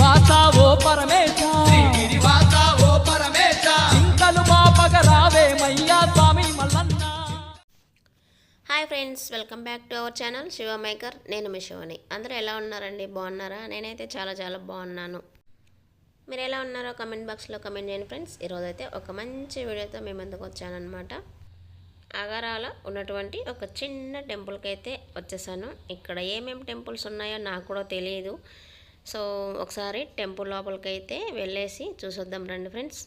ఓ పరమేశ. ఓ పరమేశ. రావే మయ్యా స్వామి Mallanna. Hi friends welcome back to our channel Shiva maker. నేను మీ శివని. అందరూ ఎలా ఉన్నారండి? బాగున్నారా? నేనైతే చాలా చాలా బాగున్నాను. మీరు ఎలా ఉన్నారో కమెంట్ బాక్స్లో కమెంట్ చేయండి ఫ్రెండ్స్. ఈరోజు అయితే ఒక మంచి వీడియోతో మీ ముందుకు వచ్చానమాట అగరాలో ఉన్నటువంటి ఒక చిన్న టెంపుల్కి అయితే వచ్చేసాను. ఇక్కడ ఏమేమి టెంపుల్స్ ఉన్నాయో నాకు కూడా తెలియదు సో ఒకసారి టెంపుల్ లోపలికైతే వెళ్ళేసి చూసొద్దాం రండి ఫ్రెండ్స్.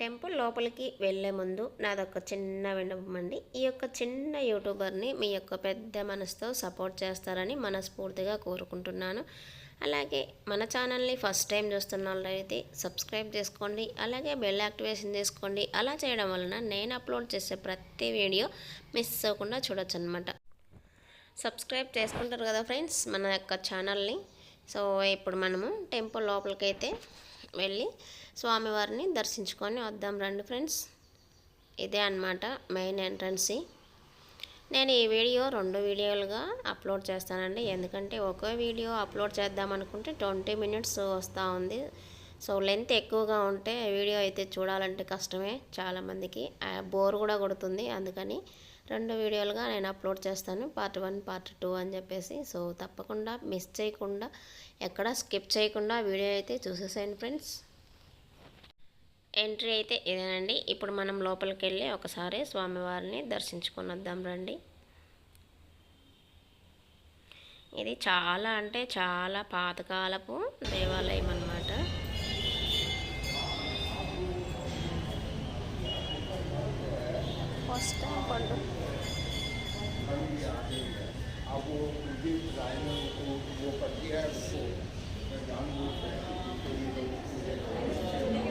టెంపుల్ లోపలికి వెళ్ళే ముందు నాదొక చిన్న విన్నపం అండి. ఈ యొక్క చిన్న యూట్యూబర్ని మీ యొక్క పెద్ద మనసుతో సపోర్ట్ చేస్తారని మనస్ఫూర్తిగా కోరుకుంటున్నాను. అలాగే మన ఛానల్ని ఫస్ట్ టైం చూస్తున్న వాళ్ళైతే సబ్స్క్రైబ్ చేసుకోండి అలాగే బెల్ యాక్టివేషన్ చేసుకోండి. అలా చేయడం వలన నేను అప్లోడ్ చేసే ప్రతి వీడియో మిస్ అవ్వకుండా చూడొచ్చు అనమాట సబ్స్క్రైబ్ చేసుకుంటారు కదా ఫ్రెండ్స్ మన యొక్క ఛానల్ని. సో ఇప్పుడు మనము టెంపుల్ లోపలికైతే వెళ్ళి స్వామివారిని దర్శించుకొని వద్దాం రండి ఫ్రెండ్స్. ఇదే అన్నమాట మెయిన్ ఎంట్రన్స్. నేను ఈ వీడియో రెండు వీడియోలుగా అప్లోడ్ చేస్తానండి. ఎందుకంటే ఒకే వీడియో అప్లోడ్ చేద్దాం అనుకుంటే ట్వంటీ మినిట్స్ వస్తూ ఉంది. సో లెంత్ ఎక్కువగా ఉంటే వీడియో అయితే చూడాలంటే కష్టమే చాలామందికి. బోర్ కూడా కొడుతుంది అందుకని రెండు వీడియోలుగా నేను అప్లోడ్ చేస్తాను. పార్ట్ వన్ పార్ట్ టూ అని చెప్పేసి. సో తప్పకుండా మిస్ చేయకుండా ఎక్కడ స్కిప్ చేయకుండా వీడియో అయితే చూసేసాను ఫ్రెండ్స్. ఎంట్రీ అయితే ఇదేనండి. ఇప్పుడు మనం లోపలికి వెళ్ళి ఒకసారి స్వామివారిని దర్శించుకొని వద్దాం రండి. ఇది చాలా అంటే చాలా పాతకాలపు దేవాలయం ఫస్ట్ టైం పండు. ఏకం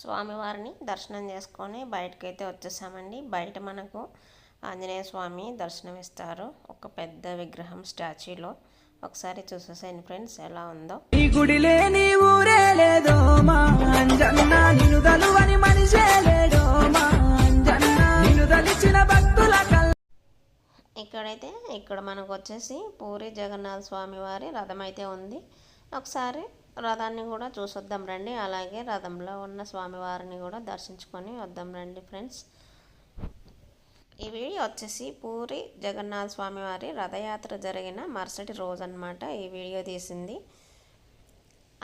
స్వామివారిని దర్శనం చేసుకొని బయటకైతే వచ్చేసామండి. బయట మనకు ఆంజనేయ స్వామి దర్శనం ఇస్తారు ఒక పెద్ద విగ్రహం స్టాచ్యూలో. ఒకసారి చూసేసాను ఫ్రెండ్స్ ఎలా ఉందో. ఈ గుడి లేని ఊరే లేదో మా అంజన్న నిన్ను దలువని మనిషే లేడో మా అంజన్న నిన్ను దలిచిన భక్తుల కల్. ఇక్కడైతే ఇక్కడ మనకు వచ్చేసి పూరి జగన్నాథ స్వామి వారి రథం అయితే ఉంది. ఒకసారి రథాన్ని కూడా చూసొద్దాం రండి. అలాగే రథంలో ఉన్న స్వామివారిని కూడా దర్శించుకొని వద్దాం రండి ఫ్రెండ్స్. ఈ వీడియో వచ్చేసి పూరి జగన్నాథ స్వామి వారి రథయాత్ర జరిగిన మరుసటి రోజు అనమాట ఈ వీడియో తీసింది.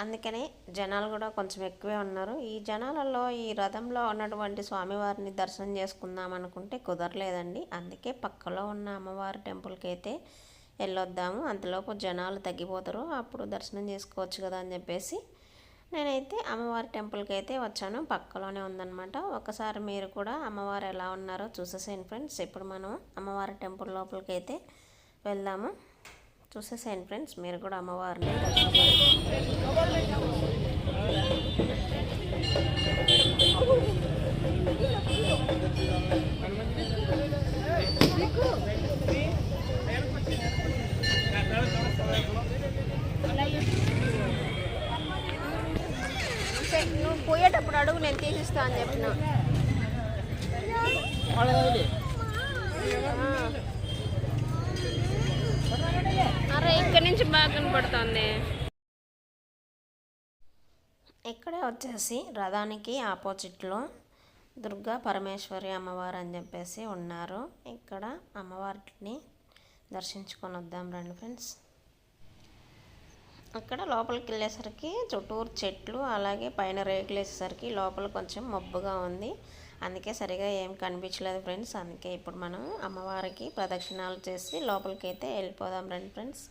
అందుకనే జనాలు కూడా కొంచెం ఎక్కువే ఉన్నారు. ఈ జనాలలో ఈ రథంలో ఉన్నటువంటి స్వామివారిని దర్శనం చేసుకుందాం అనుకుంటే కుదరలేదండి. అందుకే పక్కలో ఉన్న అమ్మవారి టెంపుల్కి అయితే వెళ్ళొద్దాము. అంతలోపు జనాలు తగ్గిపోతారు. అప్పుడు దర్శనం చేసుకోవచ్చు కదా అని చెప్పేసి నేనైతే అమ్మవారి టెంపుల్కి అయితే వచ్చాను. పక్కలోనే ఉందన్నమాట. ఒకసారి మీరు కూడా అమ్మవారు ఎలా ఉన్నారో చూసేసేయండి ఫ్రెండ్స్. ఇప్పుడు మనం అమ్మవారి టెంపుల్ లోపలికి అయితే వెళ్దాము. చూసేసేయండి ఫ్రెండ్స్. మీరు కూడా అమ్మవారిని దర్శించండి పోయేటప్పుడు నేను తీసిస్తా అని చెప్పిన. అరే ఇక్కడి నుంచి బాగా కనపడుతుంది. ఇక్కడే వచ్చేసి రథానికి ఆపోజిట్లో దుర్గా పరమేశ్వరి అమ్మవారు అని చెప్పేసి ఉన్నారు. ఇక్కడ అమ్మవారిని దర్శించుకొని వద్దాం రండి ఫ్రెండ్స్. అక్కడ లోపలికి వెళ్ళేసరికి చుట్టూరు చెట్లు అలాగే పైన రేకులు వేసేసరికి లోపల కొంచెం మబ్బుగా ఉంది. అందుకే సరిగా ఏం కనిపించలేదు ఫ్రెండ్స్. అందుకే ఇప్పుడు మనం అమ్మవారికి ప్రదక్షిణాలు చేసి లోపలికి అయితే వెళ్ళిపోదాం రండి ఫ్రెండ్స్.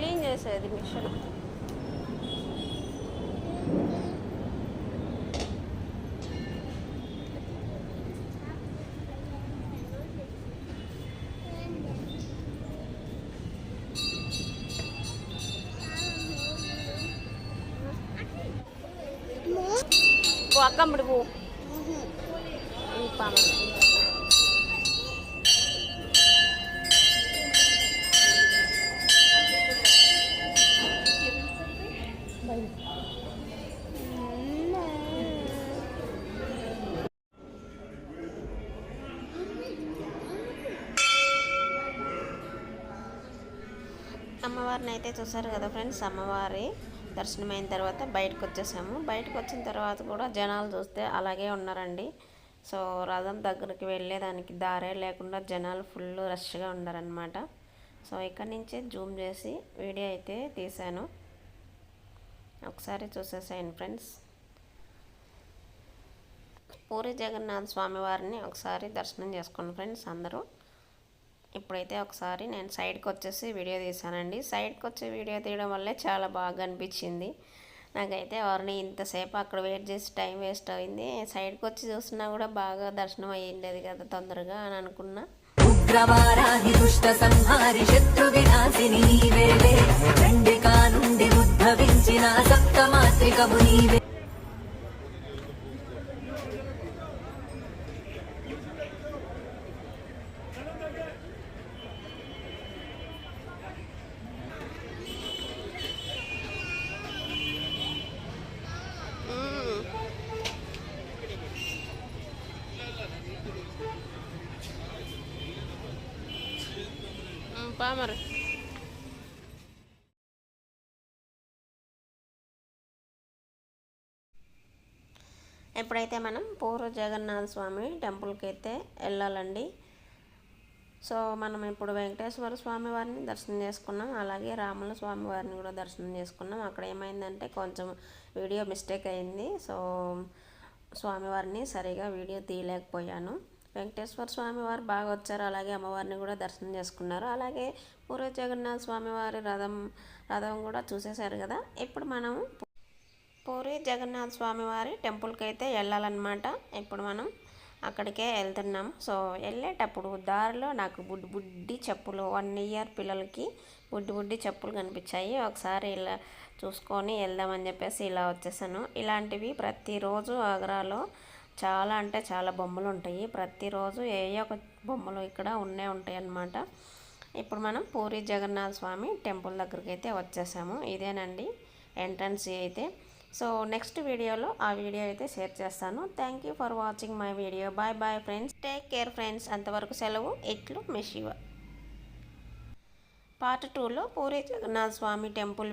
క్లీన్ చేసేది మిషన్ పో అక్కమ్మడి పో పామ అమ్మవారిని అయితే చూసారు కదా ఫ్రెండ్స్ అమ్మవారి దర్శనమైన తర్వాత బయటకు వచ్చేసాము. బయటకు వచ్చిన తర్వాత కూడా జనాలు చూస్తే అలాగే ఉన్నారండి. సో రథం దగ్గరికి వెళ్ళేదానికి దారే లేకుండా జనాలు ఫుల్ రష్గా ఉన్నారనమాట సో ఇక్కడ నుంచే జూమ్ చేసి వీడియో అయితే తీశాను. ఒకసారి చూసేసేయండి ఫ్రెండ్స్. పూరి జగన్నాథ స్వామి వారిని ఒకసారి దర్శనం చేసుకోండి ఫ్రెండ్స్ అందరూ. ఇప్పుడైతే ఒకసారి నేను సైడ్కి వచ్చేసి వీడియో తీసానండి సైడ్కి వచ్చి వీడియో తీయడం వల్లే చాలా బాగా అనిపించింది. నాకైతే ఎవరిని ఇంతసేపు అక్కడ వెయిట్ చేసి టైం వేస్ట్ అయింది. సైడ్కి వచ్చి చూసినా కూడా బాగా దర్శనం అయ్యిండేది కదా తొందరగా అని అనుకున్నా. ఉగ్రవారాహి దుష్ట సంహారి శత్రు వినాశిని నీవేలే చండికా నుండి ఉద్భవించిన సప్తమాత్రికము నీవే. పామరు ఎప్పుడైతే మనం పూర్వ జగన్నాథ స్వామి టెంపుల్కి అయితే వెళ్ళాలండి సో మనం ఇప్పుడు వెంకటేశ్వర స్వామి వారిని దర్శనం చేసుకున్నాం అలాగే రాముల స్వామి వారిని కూడా దర్శనం చేసుకున్నాం. అక్కడ ఏమైందంటే కొంచెం వీడియో మిస్టేక్ అయింది సో స్వామివారిని సరిగా వీడియో తీయలేకపోయాను. వెంకటేశ్వర స్వామి వారు బాగా వచ్చారు. అలాగే అమ్మవారిని కూడా దర్శనం చేసుకున్నారు. అలాగే పూర్వ జగన్నాథ స్వామి వారి రథం రథం కూడా చూసేశారు కదా. ఇప్పుడు మనం పూరి జగన్నాథ స్వామి వారి టెంపుల్కి అయితే వెళ్ళాలన్నమాట. ఇప్పుడు మనం అక్కడికే వెళ్తున్నాం. సో వెళ్ళేటప్పుడు దారిలో నాకు బుడ్డి బుడ్డి చెప్పులు వన్ ఇయర్ పిల్లలకి బుడ్డి బుడ్డి చెప్పులు కనిపించాయి. ఒకసారి ఇలా చూసుకొని వెళ్దామని చెప్పేసి ఇలా వచ్చేసాను. ఇలాంటివి ప్రతిరోజు ఆగ్రాలో చాలా అంటే చాలా బొమ్మలు ఉంటాయి ప్రతిరోజు ఏ ఒక బొమ్మలు ఇక్కడ ఉన్నే ఉంటాయి అన్నమాట ఇప్పుడు మనం పూరి జగన్నాథ స్వామి టెంపుల్ దగ్గరికి అయితే వచ్చేసాము. ఇదేనండి ఎంట్రన్స్ అయితే. సో నెక్స్ట్ వీడియోలో ఆ వీడియో అయితే షేర్ చేస్తాను. Thank you for watching my video. Bye bye friends. Take care friends. అంతవరకు సెలవు. ఇట్లు మిషివ పార్ట్ టూలో పూరి జగన్నాథ స్వామి టెంపుల్